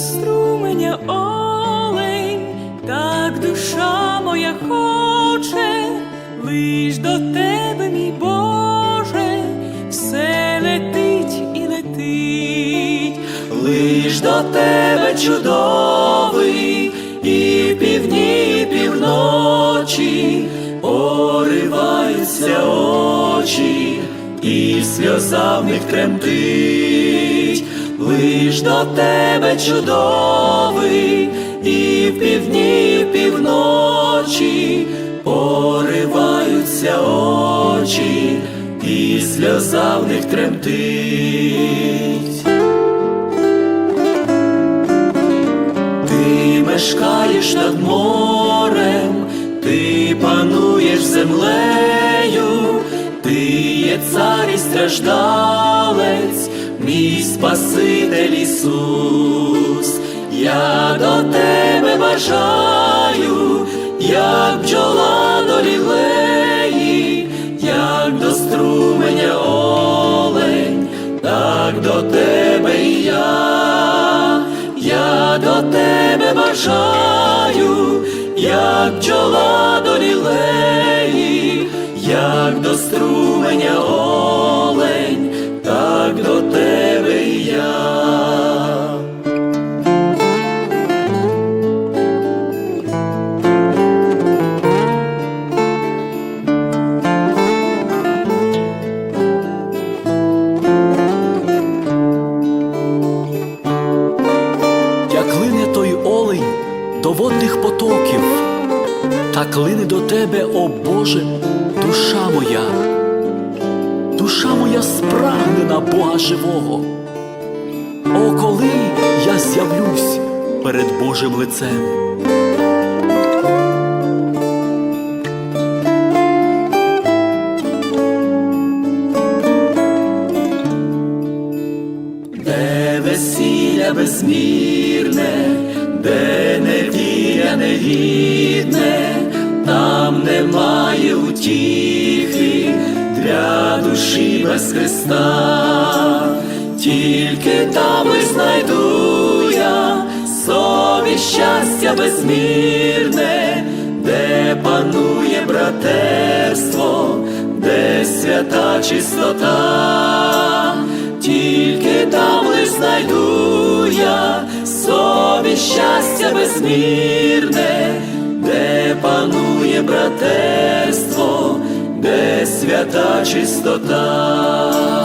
Струменя олень, так душа моя хоче, лиш до тебе, мій Боже, все летить і летить, лиш до тебе чудовий, і півдні, і півночі, пориваються очі, і сльоза в них тремтить, лиш до тебе чудовий, і в півдні, і півночі, пориваються очі, і сльоза в них тремтить. Ти мешкаєш над морем, ти пануєш землею, ти є цар і страждалець, мій Спаситель Ісус, я до тебе бажаю, як бджола до лілеї, як до струменя олень, так до тебе і я, я до тебе бажаю, як бджола до лілеї, до водних потоків, так лине до тебе, о Боже, душа моя, душа моя спрагне на Бога живого. О, коли я з'явлюсь перед Божим лицем. Де весілля безмірне, де невіря негідне, там немає утіхи для душі без Христа, тільки там і знайду я собі щастя безмірне, де панує братерство, де свята чистота. Тільки там лиш знайду собі щастя безмірне, де панує братерство, де свята чистота.